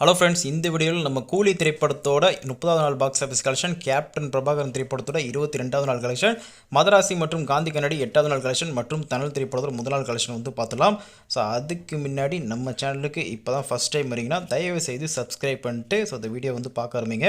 Hello friends இந்த வீடியோவில் நம்ம கூலி திரைப்படத்தோட முப்பதாவது நாள் box office collection Captain Prabhakaran திரைப்படத்தோட இருபத்தி ரெண்டாவது நாள் கலெக்ஷன் மதராசி மற்றும் காந்தி கண்ணாடி எட்டாவது நாள் கலெக்ஷன் மற்றும் தனல் திரைப்படத்தோட முதல் நாள் கலெக்ஷன் வந்து பார்த்துலாம் ஸோ அதுக்கு முன்னாடி நம்ம சேனலுக்கு இப்போ தான் ஃபஸ்ட் டைம் வரீங்கன்னா தயவு செய்து சப்ஸ்கிரைப் பண்ணிட்டு ஸோ இந்த வீடியோ வந்து பார்க்க ஆரம்பிங்க.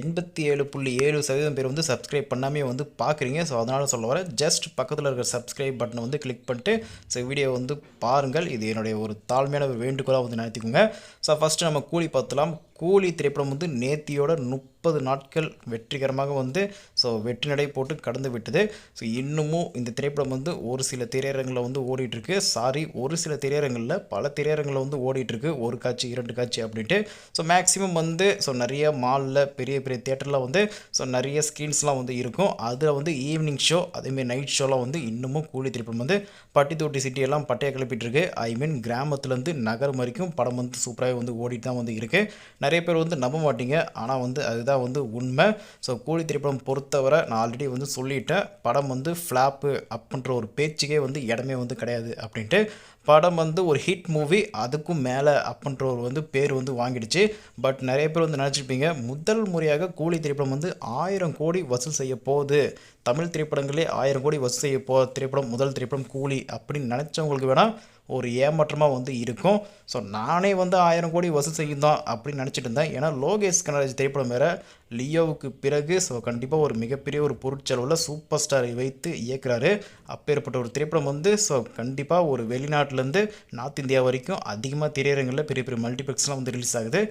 எண்பத்தி ஏழு புள்ளி ஏழு சதவீதம் பேர் வந்து சப்ஸ்கிரைப் பண்ணாமே வந்து பார்க்குறீங்க. ஸோ அதனால் சொல்ல வர ஜஸ்ட் பக்கத்தில் இருக்கிற சப்ஸ்கிரைப் பட்டனை வந்து கிளிக் பண்ணிட்டு ஸோ வீடியோ வந்து பாருங்கள். இது என்னுடைய ஒரு தாழ்மையான வேண்டுகோளாக வந்து நினைத்துக்கோங்க. ஸோ ஃபஸ்ட்டு நம்ம கூலி பார்த்தலாம் கூலி திரைப்படம் வந்து நேத்தியோட முப்பது நாட்கள் வெற்றிகரமாக வந்து ஸோ வெற்றி நடை போட்டு கடந்து விட்டது. ஸோ இன்னமும் இந்த திரைப்படம் வந்து ஒரு சில திரையரங்கில் வந்து ஓடிட்டுருக்கு. சாரி ஒரு சில திரையரங்களில் பல திரையரங்களில் வந்து ஓடிட்டுருக்கு. ஒரு காட்சி இரண்டு காட்சி அப்படின்ட்டு. ஸோ மேக்ஸிமம் வந்து ஸோ நிறைய மாலில் பெரிய பெரிய தேட்டரில் வந்து ஸோ நிறைய ஸ்க்ரீன்ஸ்லாம் வந்து இருக்கும். அதில் வந்து ஈவினிங் ஷோ அதேமாரி நைட் ஷோலாம் வந்து இன்னமும் கூலி திரைப்படம் வந்து பட்டித்தொட்டி சிட்டியெல்லாம் பட்டையாக பட்டையை கிளப்பிட்டு ஐ மீன் கிராமத்துலேருந்து நகரம் வரைக்கும் படம் வந்து சூப்பராகவே வந்து ஓடிட்டு தான் வந்து இருக்குது நிறைய பேர் வந்து நம்ப மாட்டீங்க. ஆனால் வந்து அதுதான் வந்து உண்மை. ஸோ கூலி திரைப்படம் பொறுத்தவரை நான் ஆல்ரெடி வந்து சொல்லிட்டேன். படம் வந்து ஃப்ளாப்பு அப்படின்ற ஒரு பேச்சுக்கே வந்து இடமே வந்து கிடையாது அப்படின்ட்டு. படம் வந்து ஒரு ஹிட் மூவி அதுக்கும் மேலே அப்படின்ற ஒரு வந்து பேர் வந்து வாங்கிடுச்சு. பட் நிறைய பேர் வந்து நினச்சிருப்பீங்க முதல் முறையாக கூலி திரைப்படம் வந்து ஆயிரம் கோடி வசூல் செய்ய போகுது. தமிழ் திரைப்படங்களே ஆயிரம் கோடி வசூல் செய்ய போ திரைப்படம் முதல் திரைப்படம் கூலி அப்படின்னு நினச்சவங்களுக்கு வேணால் ஒரு ஏமாற்றமாக வந்து இருக்கும். ஸோ நானே வந்து ஆயிரம் கோடி வசூல் செய்யும் தான் அப்படின்னு நினச்சிட்டு இருந்தேன். ஏன்னா லோகேஷ் கனராஜ் திரைப்படம் வேறு லியோவுக்கு பிறகு ஸோ கண்டிப்பாக ஒரு மிகப்பெரிய ஒரு பொருட்செலவில் சூப்பர் ஸ்டாரை வைத்து இயக்குறாரு. அப்பேற்பட்ட ஒரு திரைப்படம் வந்து ஸோ கண்டிப்பாக ஒரு வெளிநாட்டிலேருந்து நார்த் இந்தியா வரைக்கும் அதிகமாக திரையரங்கில் பெரிய பெரிய மல்டிப்ளெக்ஸ்லாம் வந்து ரிலீஸ் ஆகுது.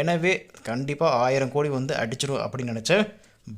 எனவே கண்டிப்பாக ஆயிரம் கோடி வந்து அடிச்சிடும் அப்படின்னு நினச்சேன்.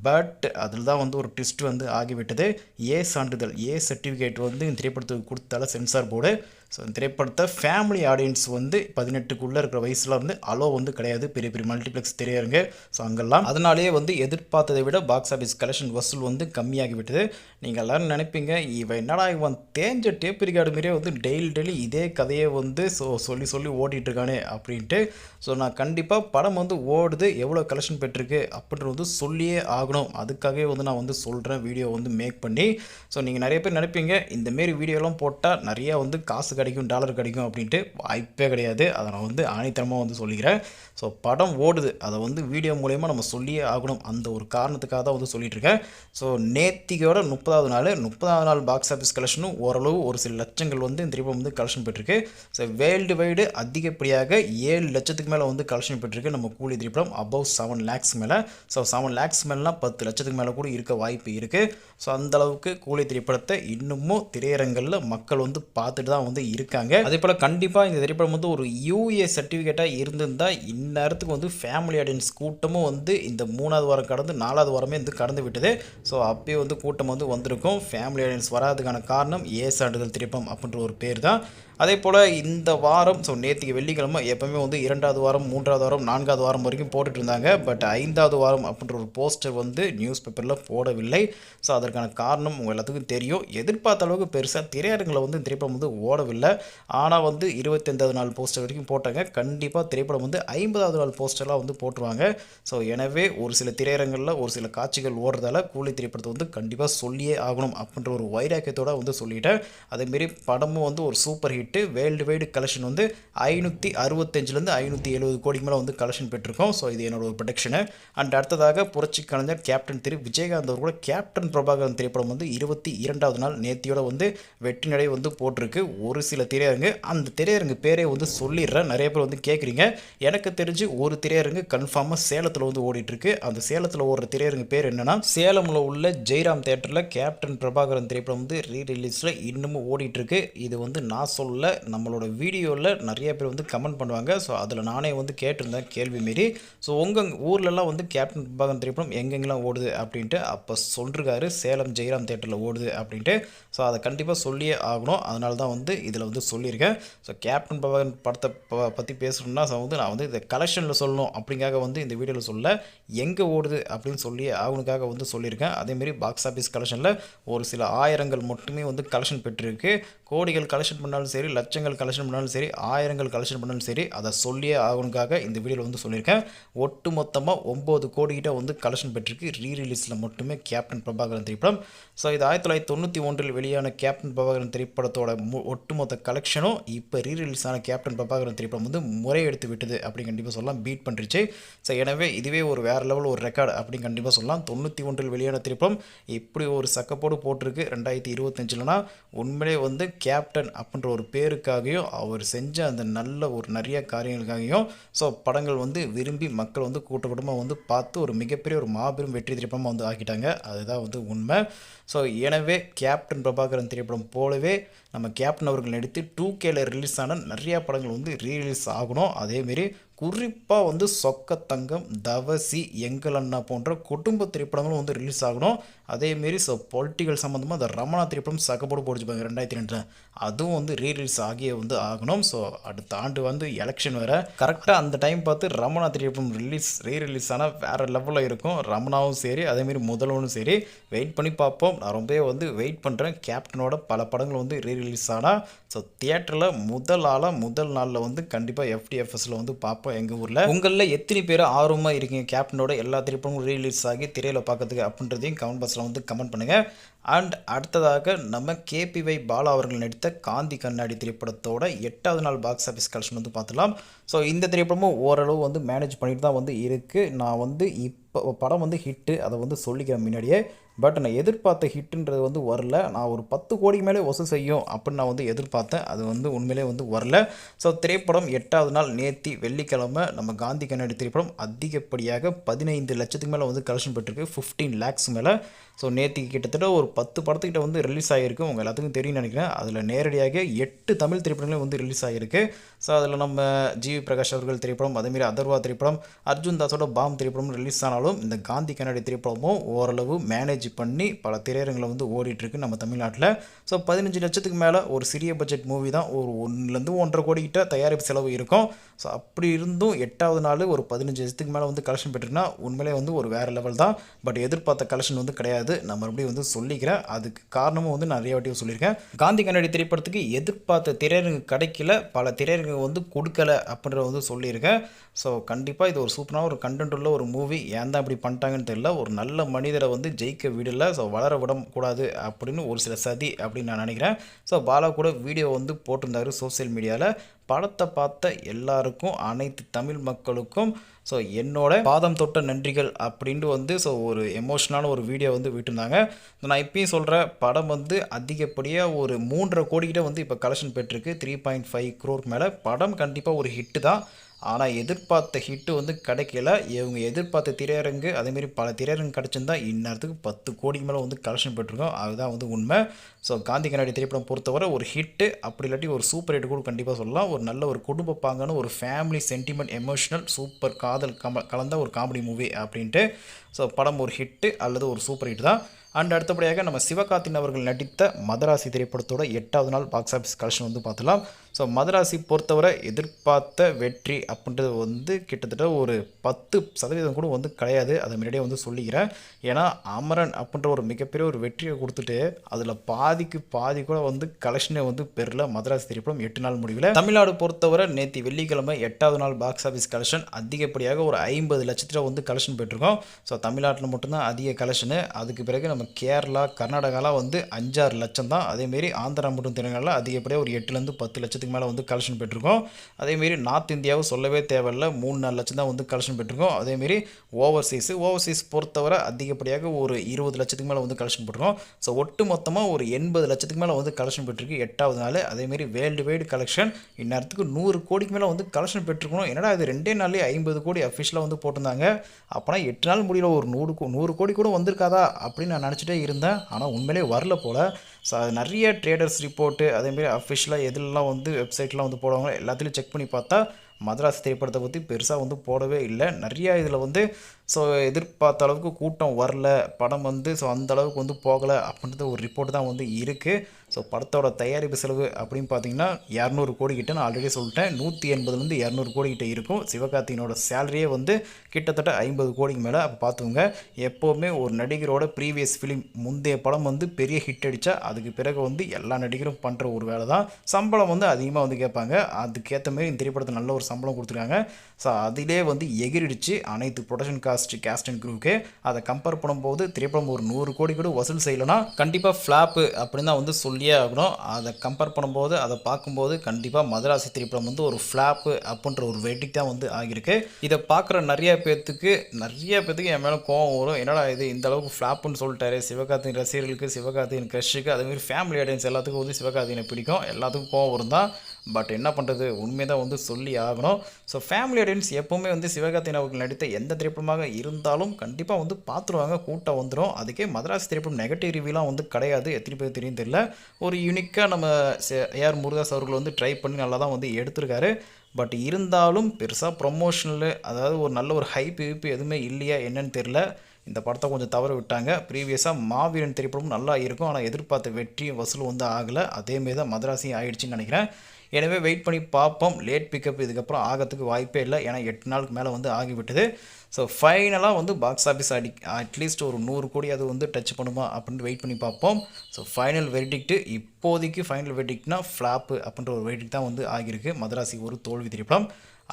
பட் அதில் தான் வந்து ஒரு ட்விஸ்ட் வந்து ஆகிவிட்டது. ஏ சான்றிதழ் ஏ சர்டிஃபிகேட் வந்து இந்த திரைப்படத்துக்கு கொடுத்தால சென்சார் போர்டு ஸோ இந்த திரைப்படத்தை ஃபேமிலி ஆடியன்ஸ் வந்து பதினெட்டுக்குள்ளே இருக்கிற வயசில் வந்து அலோ வந்து கிடையாது. பெரிய பெரிய மல்டிப்ளெக்ஸ் திரையரங்க. ஸோ அங்கெல்லாம் அதனாலேயே வந்து எதிர்பார்த்ததை விட பாக்ஸ் ஆஃபீஸ் கலெக்ஷன் வசூல் வந்து கம்மியாகி விட்டது. நீங்கள் எல்லோரும் நினைப்பீங்க இவன் என்னடா இவன் தேஞ்ச டேப் ரிகார்டு மாரியே வந்து டெய்லி டெய்லி இதே கதையை வந்து ஸோ சொல்லி சொல்லி ஓட்டிகிட்டு அப்படின்ட்டு. ஸோ நான் கண்டிப்பாக படம் வந்து ஓடுது எவ்வளோ கலெக்ஷன் பெற்றிருக்கு அப்படின்றது வந்து சொல்லியே ஆகணும். அதுக்காகவே வந்து நான் வந்து சொல்கிறேன் வீடியோ வந்து மேக் பண்ணி. ஸோ நீங்கள் நிறைய பேர் நினைப்பீங்க இந்தமாரி வீடியோலாம் போட்டால் நிறையா வந்து காசு கிடைக்கும் டாலர் கிடைக்கும் அப்படின்ட்டு வாய்ப்பே கிடையாது. அதை நான் வந்து ஆணித்தனமாக வந்து சொல்லிக்கிறேன். ஸோ படம் ஓடுது. அதை வந்து வீடியோ மூலயமா நம்ம சொல்லியே ஆகணும். அந்த ஒரு காரணத்துக்காக தான் வந்து சொல்லிகிட்ருக்கேன் ஸோ நேத்தியோட முப்பதாவது நாள் முப்பதாவது நாள் பாக்ஸ் ஆஃபீஸ் கலெக்ஷனும் ஓரளவு ஒரு சில லட்சங்கள் வந்து இந்த திரைப்படம் வந்து கலெக்ஷன் பெற்றிருக்கு. ஸோ வேர்ல்டு வைடு அதிகப்படியாக ஏழு லட்சத்துக்கு மேலே வந்து கலெக்ஷன் பெற்றிருக்கு நம்ம கூலி திரைப்படம். அபவ் செவன் லேக்ஸ் மேலே. ஸோ செவன் லேக்ஸ் மேலாம் பத்து லட்சத்துக்கு மேலே கூட இருக்க வாய்ப்பு இருக்குது ஸோ அந்தளவுக்கு கூலி திரைப்படத்தை இன்னமும் திரையரங்களில் மக்கள் வந்து பார்த்துட்டு தான் வந்து இருக்காங்க. அதே போல் கண்டிப்பாக இந்த திரைப்படம் வந்து ஒரு யூஏ சர்டிஃபிகேட்டாக இருந்திருந்தால் இந்நேரத்துக்கு வந்து ஃபேமிலி ஆடியன்ஸ் கூட்டமும் வந்து இந்த மூணாவது வாரம் கடந்து நாலாவது வாரமே வந்து கடந்து விட்டது. ஸோ அப்பயே வந்து கூட்டம் வந்து வந்திருக்கும். ஃபேமிலி ஆடியன்ஸ் வராதுக்கான காரணம் ஏ சான்றிதழ் திரைப்படம் அப்படின்ற ஒரு பேர் தான். அதே போல் இந்த வாரம் ஸோ நேற்றுக்கு வெள்ளிக்கிழமை எப்போவுமே வந்து இரண்டாவது வாரம் மூன்றாவது வாரம் நான்காவது வாரம் வரைக்கும் போட்டுட்டு இருந்தாங்க. பட் ஐந்தாவது வாரம் அப்படின்ற ஒரு போஸ்டர் வந்து நியூஸ் பேப்பரில் போடவில்லை. ஸோ அதற்கான காரணம் உங்கள் எல்லாத்துக்கும் தெரியும். எதிர்பார்த்த அளவுக்கு பெருசாக திரையரங்கில் வந்து திரைப்படம் வந்து ஓடவில்லை. ஆனால் வந்து இருபத்தைந்தாவது நாள் போஸ்டர் வரைக்கும் போட்டாங்க. கண்டிப்பாக திரைப்படம் வந்து ஐம்பதாவது நாள் போஸ்டர்லாம் வந்து போட்டுருவாங்க. ஸோ எனவே ஒரு சில திரையரங்களில் ஒரு சில காட்சிகள் ஓடுறதால கூலி திரைப்படத்தை வந்து கண்டிப்பாக சொல்லியே ஆகணும் அப்படின்ற ஒரு வைராக்கியத்தோடு வந்து சொல்லிட்டேன். அதேமாரி படமும் வந்து ஒரு super hit hit worldwide collection வந்து ஐநூற்றி அறுபத்தஞ்சிலேருந்து ஐநூற்றி எழுபது கோடிக்கு மேலே வந்து கலெக்ஷன் பெற்றிருக்கோம். ஸோ இது என்னோட ஒரு ப்ரொடக்ஷனு அண்ட் அடுத்ததாக புரட்சி கலைஞர் கேப்டன் திரு விஜயகாந்த் அவர் கூட கேப்டன் பிரபாகரன் திரைப்படம் வந்து இருபத்தி இரண்டாவது நாள் நேத்தியோட வந்து வெற்றி நடை வந்து போட்டிருக்கு. ஒரு சில திரையரங்கு அந்த திரையரங்கு பேரே வந்து சொல்லிடுறேன். நிறைய பேர் வந்து கேட்குறீங்க எனக்கு தெரிஞ்சு ஒரு திரையரங்கு கன்ஃபார்மாக சேலத்தில் வந்து ஓடிட்டுருக்கு. அந்த சேலத்தில் ஓடுற திரையரங்கு பேர் என்னென்னா சேலமில் உள்ள ஜெய்ராம் தேட்டரில் கேப்டன் பிரபாகரன் திரைப்படம் வந்து ரீ ரிலீஸில் இன்னமும் ஓடிட்டுருக்கு. இது வந்து நான் சொல்ல நம்மளோட வீடியோவில் நிறைய பேர் வந்து கமெண்ட் பண்ணுவாங்க. ஸோ அதில் நானே வந்து கேட்டிருந்தேன் கேள்வி மாரி ஸோ உங்கள் ஊர்லலாம் வந்து கேப்டன் பகன் திரைப்படம் எங்கெங்கெல்லாம் ஓடுது அப்படின்ட்டு அப்போ சொல்லிருக்காரு. சேலம் ஜெயராம் தேட்டரில் ஓடுது அப்படின்ட்டு. ஸோ அதை கண்டிப்பாக சொல்லியே ஆகணும். அதனால தான் வந்து இதில் வந்து சொல்லியிருக்கேன். ஸோ கேப்டன் பகன் படத்தை ப பற்றி பேசணும்னா ஸோ வந்து நான் வந்து இந்த கலெக்ஷனில் சொல்லணும் அப்படிங்காக வந்து இந்த வீடியோவில் சொல்ல எங்கே ஓடுது அப்படின்னு சொல்லி ஆகணுக்காக வந்து சொல்லியிருக்கேன். அதேமாரி பாக்ஸ் ஆஃபீஸ் கலெக்ஷனில் ஒரு சில ஆயிரங்கள் மட்டுமே வந்து கலெக்ஷன் பெற்றிருக்கு. கோடிகள் கலெக்ஷன் பண்ணாலும் சரி சரி லட்சங்கள் கலெக்ஷன் பண்ணாலும் சரி ஆயிரங்கள் கலெக்ஷன் பண்ணாலும் சரி அதை சொல்லியே ஆகணுக்காக இந்த வீடியோவில் வந்து சொல்லியிருக்கேன். ஒட்டு மொத்தமாக ஒம்பது கோடிக்கிட்ட வந்து கலெக்ஷன் பெற்றிருக்கு. ரீ ரிலீஸில் மட்டுமே கேப்டன் பிரபாகரன் திரைப்படம். ஸோ இது ஆயிரத்தி தொள்ளாயிரத்தி தொண்ணூற்றி ஒன்றில் வெளியான கேப்டன் பிரபாகரன் திரைப்படத்தோட ஒட்டுமொத்த கலெக்ஷனும் இப்போ ரீ ரிலீஸ் ஆன கேப்டன் பிரபாகரன் திரைப்படம் வந்து முறையெடுத்து விட்டது அப்படின்னு கண்டிப்பாக சொல்லலாம். பீட் பண்ணிருச்சு ஸோ எனவே இதுவே ஒரு வேறு லெவல் ஒரு ரெக்கார்டு அப்படின்னு கண்டிப்பாக சொல்லலாம். தொண்ணூற்றி ஒன்றில் வெளியான திரைப்படம் இப்படி ஒரு சக்கப்போடு போட்டிருக்கு. ரெண்டாயிரத்தி இருபத்தஞ்சிலனா உண்மையிலே வந்து கேப்டன் அப்படின்ற ஒரு பேருக்காகவும் அவர் செஞ்ச அந்த நல்ல ஒரு நிறைய காரியங்களுக்காகவும் ஸோ படங்கள் வந்து விரும்பி மக்கள் வந்து கூட்ட குடும்பமாக வந்து பார்த்து ஒரு மிகப்பெரிய ஒரு மாபெரும் வெற்றி திரைப்படமாக வந்து ஆக்கிட்டாங்க. அதுதான் வந்து உண்மை. ஸோ எனவே கேப்டன் பிரபாகரன் திரைப்படம் போலவே நம்ம கேப்டன் அவர்கள் நடித்து டூ கேல ரிலீஸ் ஆன நிறையா படங்கள் வந்து ரீரிலீஸ் ஆகணும். அதேமாரி குறிப்பாக வந்து சொக்க தங்கம் தவசி எங்கள் அண்ணா போன்ற குடும்ப திரைப்படங்களும் வந்து ரிலீஸ் ஆகணும். அதேமாரி ஸோ பொலிட்டிக்கல் சம்மந்தமாக அந்த ரமணா திரைப்படம் சக்கப்போடு போட்டுச்சுப்பாங்க ரெண்டாயிரத்தி ரெண்டில். அதுவும் வந்து ரீரிலீஸ் ஆகிய வந்து ஆகணும். ஸோ அடுத்த ஆண்டு வந்து எலெக்ஷன் வேறு. கரெக்டாக அந்த டைம் பார்த்து ரமணா திரைப்படம் ரிலீஸ் ரீ ரிலீஸ் ஆனால் வேறு லெவலில் இருக்கும். ரமணாவும் சரி அதேமாரி முதல்வனும் சரி. வெயிட் பண்ணி பார்ப்போம். நான் ரொம்பவே வந்து வெயிட் பண்ணுறேன் கேப்டனோட பல படங்கள் வந்து ரீ ரிலீஸ் ஆனால் ஸோ தியேட்டரில் முதல் ஆளாக முதல் நாளில் வந்து கண்டிப்பாக எஃப்டிஎஃப்எஸில் வந்து பார்ப்போம் எங்கள் ஊரில். உங்களில் எத்தனை பேர் ஆர்வமாக இருக்கீங்க? கேப்டனோட எல்லா திரைப்படமும் ரீலீஸ் ஆகி திரையில் பார்க்கறதுக்கு அப்படின்றதையும் கமெண்ட் பாக்ஸில் வந்து கமெண்ட் பண்ணுங்கள் அண்ட் அடுத்ததாக நம்ம கேபிவை பாலா அவர்கள் நடித்த காந்தி கண்ணாடி திரைப்படத்தோட எட்டாவது நாள் பாக்ஸ் ஆஃபீஸ் கலெக்ஷன் வந்து பார்த்துலாம் ஸோ இந்த திரைப்படமும் ஓரளவு வந்து மேனேஜ் பண்ணிட்டு தான் வந்து இருக்குது நான் வந்து இப்போ படம் வந்து ஹிட்டு அதை வந்து சொல்லிக்கிறேன் முன்னாடியே. பட் நான் எதிர்பார்த்த ஹிட்டுன்றது வந்து வரல. நான் ஒரு பத்து கோடிக்கு மேலே வசூல் செய்யும் அப்படின்னு நான் வந்து எதிர்பார்த்தேன். அது வந்து உண்மையிலே வந்து வரல. ஸோ திரைப்படம் எட்டாவது நாள் நேத்தி வெள்ளிக்கிழமை நம்ம காந்தி கண்ணாடி திரைப்படம் அதிகப்படியாக பதினைந்து லட்சத்துக்கு மேலே வந்து கலெக்ஷன் பெற்றிருக்கு. ஃபிஃப்டீன் லேக்ஸ் மேலே. ஸோ நேற்றுக்கு கிட்டத்தட்ட ஒரு பத்து படத்துக்கிட்ட வந்து ரிலீஸ் ஆகிருக்கு உங்கள் எல்லாத்துக்கும் தெரியும் நினைக்கிறேன். அதில் நேரடியாக எட்டு தமிழ் திரைப்படங்களும் வந்து ரிலீஸ் ஆகிருக்கு ஸோ அதில் நம்ம ஜிவி பிரகாஷ் அவர்கள் திரைப்படம் அதேமாரி அதர்வா திரைப்படம் அர்ஜுன் தாஸோட பாம் திரைப்படம் ரிலீஸ் ஆனாலும் இந்த காந்தி கண்ணாடி திரைப்படமும் ஓரளவு மேனேஜ் பண்ணி பல திரையரங்களை வந்து ஓடிட்டுருக்கு நம்ம தமிழ்நாட்டில். ஸோ பதினஞ்சு லட்சத்துக்கு மேலே ஒரு சிறிய பட்ஜெட் மூவி தான். ஒரு ஒன்றுலேருந்து ஒன்றரை கோடி கிட்ட தயாரிப்பு செலவு இருக்கும். ஸோ அப்படி இருந்தும் எட்டாவது நாள் ஒரு பதினஞ்சு லட்சத்துக்கு மேலே வந்து கலெக்ஷன் பெற்றுனா உண்மையிலே வந்து ஒரு வேறு லெவல் தான். பட் எதிர்பார்த்த கலெக்ஷன் வந்து கிடையாது. நான் மறுபடியும் வந்து சொல்லி நினைக்கிறேன். அதுக்கு காரணமும் வந்து நிறைய வாட்டியும் சொல்லியிருக்கேன். காந்தி கண்ணாடி திரைப்படத்துக்கு எதிர்பார்த்த திரையரங்கு கிடைக்கல. பல திரையரங்கு வந்து கொடுக்கல அப்படின்றத வந்து சொல்லியிருக்கேன். ஸோ கண்டிப்பாக இது ஒரு சூப்பரான ஒரு கண்டென்ட் உள்ள ஒரு மூவி ஏன் தான் இப்படி பண்ணிட்டாங்கன்னு தெரியல. ஒரு நல்ல மனிதரை வந்து ஜெயிக்க விடல. ஸோ வளர விட கூடாது அப்படின்னு ஒரு சில சதி அப்படின்னு நான் நினைக்கிறேன். ஸோ பாலா கூட வீடியோ வந்து போட்டிருந்தாரு சோஷியல் மீடியாவில் படத்தை பார்த்த எல்லாருக்கும் அனைத்து தமிழ் மக்களுக்கும் ஸோ என்னோட பாதம் தொட்ட நன்றிகள் அப்படின்ட்டு வந்து ஸோ ஒரு எமோஷனான ஒரு வீடியோ வந்து விட்டுருந்தாங்க. நான் இப்பயும் சொல்கிறேன் படம் வந்து அதிகப்படியாக ஒரு மூன்றரை கோடிக்கிட்ட வந்து இப்போ கலெக்ஷன் பெற்றிருக்கு. த்ரீ பாயிண்ட் ஃபைவ் க்ரோர் மேலே. படம் கண்டிப்பாக ஒரு ஹிட்டு தான். ஆனால் எதிர்பார்த்த ஹிட்டு வந்து கிடைக்கல. இவங்க எதிர்பார்த்த திரையரங்கு அதேமாரி பல திரையரங்கு கிடச்சிருந்தா இந்நேரத்துக்கு பத்து கோடிக்கு மேலே வந்து கலெக்ஷன் பெற்றிருக்கோம் அதுதான் வந்து உண்மை. ஸோ காந்தி கண்ணாடி திரைப்படம் பொறுத்தவரை ஒரு ஹிட்டு அப்படி இல்லாட்டி ஒரு சூப்பர் ஹிட் கூட கண்டிப்பாக சொல்லலாம். ஒரு நல்ல ஒரு குடும்ப பாங்கான ஒரு ஃபேமிலி சென்டிமெண்ட் எமோஷனல் சூப்பர் காதல் கம கலந்த ஒரு காமெடி மூவி அப்படின்ட்டு ஸோ படம் ஒரு ஹிட்டு அல்லது ஒரு சூப்பர் ஹிட் தான். அண்ட் அடுத்தபடியாக நம்ம சிவகார்த்தின் அவர்கள் நடித்த மதராசி திரைப்படத்தோட எட்டாவது நாள் பாக்ஸ் ஆஃபீஸ் கலெக்ஷன் வந்து பார்த்துலாம் ஸோ மதராசி பொறுத்தவரை எதிர்பார்த்த வெற்றி அப்படின்றது வந்து கிட்டத்தட்ட ஒரு பத்து சதவீதம் கூட வந்து கிடையாது. அதை முன்னாடியே வந்து சொல்லிக்கிறேன். ஏன்னா அமரன் அப்படின்ற ஒரு மிகப்பெரிய ஒரு வெற்றியை கொடுத்துட்டு அதில் பாதிக்கு பாதி கூட வந்து கலெக்ஷனே வந்து பெறல. மதராசி திரைப்படம் எட்டு நாள் முடிவில். தமிழ்நாடு பொறுத்தவரை நேற்று வெள்ளிக்கிழமை எட்டாவது நாள் பாக்ஸ் ஆஃபீஸ் கலெக்ஷன் அதிகப்படியாக ஒரு ஐம்பது லட்சத்தில் வந்து கலெக்ஷன் பெற்றிருக்கோம். ஸோ தமிழ்நாட்டில் மட்டும்தான் அதிக கலெக்ஷனு அதுக்கு பிறகு நம்ம கேரளா கர்நாடகாலாம் வந்து அஞ்சாறு லட்சம் தான். அதேமாரி ஆந்திரா மற்றும் தெலுங்கானாவில் அதிகப்படியாக ஒரு எட்டுலேருந்து பத்து லட்சத்துக்கு மேலே வந்து கலெக்ஷன் பெற்றிருக்கோம். அதேமாரி நார்த் இந்தியாவை சொல்லவே தேவையில்ல. மூணு நாலு லட்சம் தான் வந்து கலெக்ஷன் பெற்றிருக்கோம். அதேமாரி ஓவர்சீஸ் ஓவர்சீஸ் பொறுத்தவரை அதிகப்படியாக ஒரு இருபது லட்சத்துக்கு மேலே வந்து கலெக்ஷன் பெற்றிருக்கோம் ஸோ ஒட்டு மொத்தமாக ஒரு எண்பது லட்சத்துக்கு மேலே வந்து கலெக்ஷன் பெற்றிருக்கு எட்டாவது நாள். அதேமாரி வேர்ல்டு வைடு கலெக்ஷன் இந்நேரத்துக்கு நூறு கோடிக்கு மேலே வந்து கலெக்ஷன் பெற்றிருக்கணும். என்னடா இது ரெண்டே நாள்லேயே ஐம்பது கோடி அஃபிஷியலாக வந்து போட்டிருந்தாங்க. அப்போனா எட்டு நாள் முடியல ஒரு நூறு கோ- நூறு கோடி கூட வந்திருக்காதா அப்படின்னு நான் நினச்சிட்டே இருந்தேன். ஆனால் உண்மையிலே வரல போல். ஸோ அது நிறைய ட்ரேடர்ஸ் ரிப்போர்ட்டு அதேமாரி அஃபிஷியலாக எதுலலாம் வந்து வெப்சைட்லாம் வந்து போடுவாங்க எல்லாத்துலேயும் செக் பண்ணி பார்த்தா மதராஸ் திரைப்படத்தை பற்றி பெருசாக வந்து போடவே இல்லை. நிறைய இதில் வந்து ஸோ எதிர்பார்த்த அளவுக்கு கூட்டம் வரல படம் வந்து ஸோ அந்த அளவுக்கு வந்து போகலை அப்படின்றது ஒரு ரிப்போர்ட் தான் வந்து இருக்குது ஸோ படத்தோட தயாரிப்பு செலவு அப்படின்னு பார்த்தீங்கன்னா இரநூறு கோடி கிட்ட நான் ஆல்ரெடி சொல்லிட்டேன். நூற்றி எண்பதுலேருந்து இரநூறு கோடி கிட்ட இருக்கும். சிவகார்த்திகனோட சேலரியே வந்து கிட்டத்தட்ட ஐம்பது கோடிக்கு மேலே. அப்போ பார்த்துக்கோங்க எப்போவுமே ஒரு நடிகரோட ப்ரீவியஸ் ஃபிலிம் முந்தைய படம் வந்து பெரிய ஹிட் அடித்தா அதுக்கு பிறகு வந்து எல்லா நடிகரும் பண்ணுற ஒரு வேலை தான். சம்பளம் வந்து அதிகமாக வந்து கேட்பாங்க. அதுக்கேற்ற மாதிரி இந்த திரைப்படத்தில் நல்ல ஒரு சம்பளம் கொடுத்துருக்காங்க. ஸோ அதிலே வந்து எகிரிடுச்சு. அனைத்து ப்ரொடக்ஷன் காசு கேஸ்ட் அண்ட் குரூவுக்கு அதை கம்பேர் பண்ணும்போது திரைப்படம் ஒரு நூறு கோடி கூட வசூல் செய்யலைன்னா கண்டிப்பாக ஃப்ளாப்பு அப்படின்னு தான் வந்து சொல்லியே ஆகணும். அதை கம்பேர் பண்ணும்போது அதை பார்க்கும்போது கண்டிப்பாக மதராசி திரைப்படம் வந்து ஒரு ஃப்ளாப்பு அப்படின்ற ஒரு வெட்டிக் தான் வந்து ஆகியிருக்கு. இதை பார்க்குற நிறைய பேர்த்துக்கு நிறைய பேர்த்துக்கு என் மேலே கோவம் வரும். என்னடா இது இந்த அளவுக்கு ஃப்ளாப்புன்னு சொல்லிட்டாரு. சிவகார்த்தியின் ரசிகர்களுக்கு சிவகார்த்தியின் க்ரஷுக்கு அதேமாதிரி ஃபேமிலி ஆடியன்ஸ் எல்லாத்துக்கும் வந்து சிவகார்த்தியனை பிடிக்கும். எல்லாத்துக்கும் கோவம் வரும் தான் பட் என்ன பண்ணுறது உண்மை தான் வந்து சொல்லி ஆகணும். ஸோ ஃபேமிலி ஆடியன்ஸ் எப்போவுமே வந்து சிவகார்த்தியன் அவர்கள் நடித்த எந்த திரைப்படமாக இருந்தாலும் கண்டிப்பாக வந்து பார்த்துருவாங்க கூட்டம் வந்துடும் அதுக்கே மதராஸ் திரைப்படம் நெகட்டிவ் ரிவ்யூலாம் வந்து கிடையாது. எத்தனை பேர் தெரியும் தெரியல. ஒரு யூனிக்காக நம்ம ஏஆர் முருகாஸ் அவர்கள் வந்து ட்ரை பண்ணி நல்லா தான் வந்து எடுத்திருக்காரு. பட் இருந்தாலும் பெருசாக ப்ரொமோஷனல் அதாவது ஒரு நல்ல ஒரு ஹைப் ஹிப் எதுவுமே இல்லையா என்னன்னு தெரில இந்த படத்தை கொஞ்சம் தவற விட்டாங்க. ப்ரீவியஸாக மாவீரன் திரைப்படமும் நல்லா இருக்கும். ஆனால் எதிர்பார்த்த வெற்றியும் வசூல் வந்து ஆகலை. அதேமாரி தான் மதராசியும் ஆயிடுச்சுன்னு நினைக்கிறேன். எனவே வெயிட் பண்ணி பார்ப்போம். லேட் பிக்கப் இதுக்கப்புறம் ஆகிறதுக்கு வாய்ப்பே இல்லை. ஏன்னா எட்டு நாளுக்கு மேலே வந்து ஆகிவிட்டது. ஸோ ஃபைனலாக வந்து பாக்ஸ் ஆஃபீஸ் அடி அட்லீஸ்ட் ஒரு நூறு கோடி அது வந்து டச் பண்ணுமா அப்படின்னு வெயிட் பண்ணி பார்ப்போம். ஸோ ஃபைனல் வெர்டிக்ட்டு இப்போதைக்கு ஃபைனல் வெர்டிக்ட்னா ஃப்ளாப்பு அப்படின்ற ஒரு வெர்டிக் தான் வந்து ஆகியிருக்கு. மதராசி ஒரு தோல்வி திரைப்படம்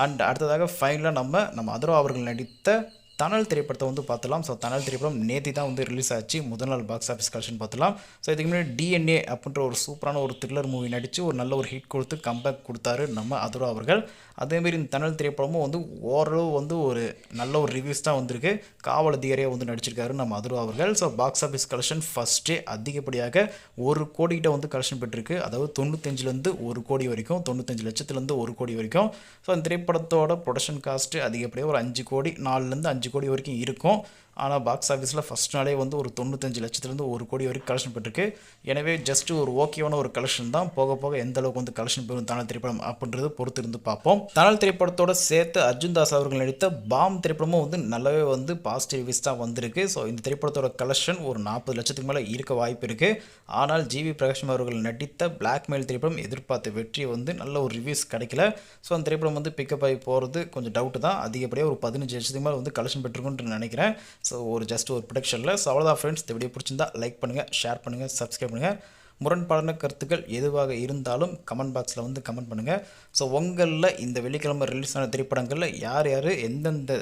அண்ட் அடுத்ததாக ஃபைனலாக நம்ம நம்ம அதரோ அவர்கள் நடித்த தனல் திரைப்படத்தை வந்து பார்த்தலாம் ஸோ தனல் திரைப்படம் நேத்தி தான் வந்து ரிலீஸ் ஆச்சு. முதல் நாள் பாக்ஸ் ஆஃபீஸ் கலெக்ஷன் பார்த்தலாம் ஸோ இதுக்கு முன்னாடி டிஎன்ஏ அப்படின்ற ஒரு சூப்பரான ஒரு த்ரில்லர் மூவி நடித்து ஒரு நல்ல ஒரு ஹிட் கொடுத்து கம்பேக் கொடுத்தாரு நம்ம அதுரா அவர்கள். அதேமாரி இந்த தணல் திரைப்படமும் வந்து ஓரளவு வந்து ஒரு நல்ல ஒரு ரிவ்யூஸ் தான் வந்திருக்கு. காவல் அதிகாரியாக வந்து நடிச்சிருக்காரு நம்ம அதுரா அவர்கள். ஸோ பாக்ஸ் ஆஃபீஸ் கலெக்ஷன் ஃபஸ்ட்டே அதிகப்படியாக ஒரு கோடிக்கிட்ட வந்து கலெக்ஷன் பெற்றிருக்கு. அதாவது தொண்ணூத்தஞ்சுலேருந்து ஒரு கோடி வரைக்கும் தொண்ணூத்தஞ்சு லட்சத்துலேருந்து ஒரு கோடி வரைக்கும். ஸோ அந்த திரைப்படத்தோட ப்ரொடக்ஷன் காஸ்ட்டு அதிகப்படியாக ஒரு அஞ்சு கோடி நாலுலேருந்து அஞ்சு கோடி வரைக்கும் இருக்கும். ஆனால் பாக்ஸ் ஆஃபீஸில் ஃபஸ்ட் நாளே வந்து ஒரு தொண்ணூத்தஞ்சு லட்சத்துலேருந்து ஒரு கோடி வரைக்கும் கலெக்ஷன் பெற்றிருக்கு எனவே ஜஸ்ட் ஒரு ஓகேவான ஒரு கலெக்ஷன் தான் போக போக எந்த அளவுக்கு வந்து கலெக்ஷன் பெறும் தனல் திரைப்படம் அப்படின்றது பொறுத்து இருந்து பார்ப்போம். தனல் திரைப்படத்தோட சேர்த்து அர்ஜுன் தாஸ் அவர்கள் நடித்த பாம் திரைப்படமும் வந்து நல்லாவே வந்து பாசிட்டிவ் ரிவ்யூஸ் தான் வந்திருக்கு. ஸோ இந்த திரைப்படத்தோட கலெக்ஷன் ஒரு நாற்பது லட்சத்துக்கு மேலே இருக்க வாய்ப்பு இருக்குது ஆனால் ஜிவி பிரகாஷ் அவர்கள் நடித்த பிளாக்மெயில் திரைப்படம் எதிர்பார்த்த வெற்றி வந்து நல்ல ஒரு ரிவ்யூஸ் கிடைக்கல. ஸோ அந்த திரைப்படம் வந்து பிக்கப் ஆகி போகிறது கொஞ்சம் டவுட்டு தான். அதிகப்படியாக ஒரு பதினஞ்சு லட்சத்துக்கு மேலே வந்து கலெக்ஷன் பெற்றிருக்குன்னு நினைக்கிறேன். ஸோ ஒரு ஜஸ்ட் ஒரு ப்ரொடக்ஷனில் ஸோ அவ்வளோதான் ஃப்ரெண்ட்ஸ் இந்த வீடியோ பிடிச்சிருந்தா லைக் பண்ணுங்கள் ஷேர் பண்ணுங்கள் சப்ஸ்கிரைப் பண்ணுங்கள் முரண்பாடான கருத்துக்கள் எதுவாக இருந்தாலும் கமெண்ட் பாக்ஸில் வந்து கமெண்ட் பண்ணுங்கள் ஸோ உங்களில் இந்த வெள்ளிக்கிழமை ரிலீஸ் ஆன திரைப்படங்களில் யார் யார் எந்தெந்த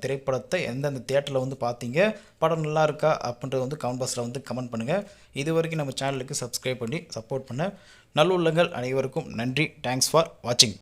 திரைப்படத்தை எந்தெந்த தேட்டரில் வந்து பார்த்தீங்க படம் நல்லா இருக்கா அப்படின்றது வந்து கமெண்ட் பாக்ஸில் வந்து கமெண்ட் பண்ணுங்கள் இது வரைக்கும் நம்ம சேனலுக்கு சப்ஸ்கிரைப் பண்ணி சப்போர்ட் பண்ண நல்லுள்ளங்கள் அனைவருக்கும் நன்றி. தேங்க்ஸ் ஃபார் வாட்சிங்